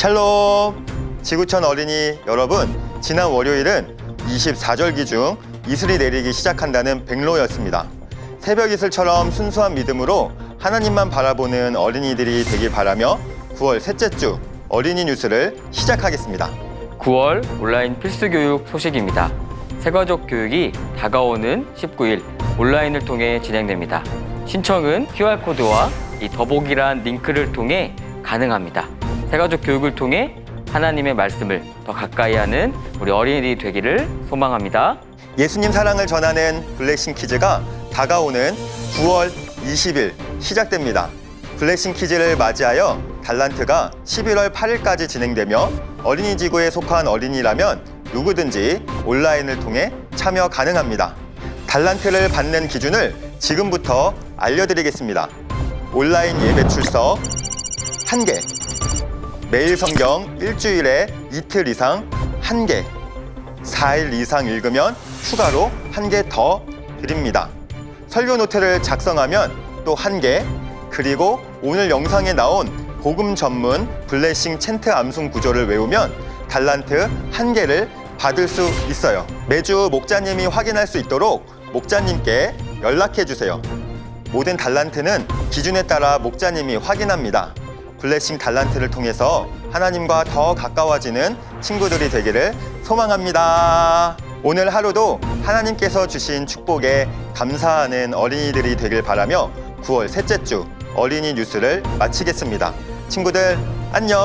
샬롬! 지구촌 어린이 여러분, 지난 월요일은 24절기 중 이슬이 내리기 시작한다는 백로였습니다. 새벽 이슬처럼 순수한 믿음으로 하나님만 바라보는 어린이들이 되길 바라며 9월 셋째 주 어린이 뉴스를 시작하겠습니다. 9월 온라인 필수 교육 소식입니다. 새가족 교육이 다가오는 19일 온라인을 통해 진행됩니다. 신청은 QR코드와 이 더보기란 링크를 통해 가능합니다. 새가족 교육을 통해 하나님의 말씀을 더 가까이 하는 우리 어린이들이 되기를 소망합니다. 예수님 사랑을 전하는 블레싱 키즈가 다가오는 9월 20일 시작됩니다. 블레싱 키즈를 맞이하여 달란트가 11월 8일까지 진행되며 어린이 지구에 속한 어린이라면 누구든지 온라인을 통해 참여 가능합니다. 달란트를 받는 기준을 지금부터 알려드리겠습니다. 온라인 예배 출석 1개, 매일 성경 일주일에 이틀 이상 1개, 4일 이상 읽으면 추가로 한 개 더 드립니다. 설교 노트를 작성하면 또 한 개, 그리고 오늘 영상에 나온 복음 전문 블레싱 챈트 암송 구조를 외우면 달란트 한 개를 받을 수 있어요. 매주 목자님이 확인할 수 있도록 목자님께 연락해 주세요. 모든 달란트는 기준에 따라 목자님이 확인합니다. 블레싱 달란트를 통해서 하나님과 더 가까워지는 친구들이 되기를 소망합니다. 오늘 하루도 하나님께서 주신 축복에 감사하는 어린이들이 되길 바라며 9월 셋째 주 어린이 뉴스를 마치겠습니다. 친구들 안녕!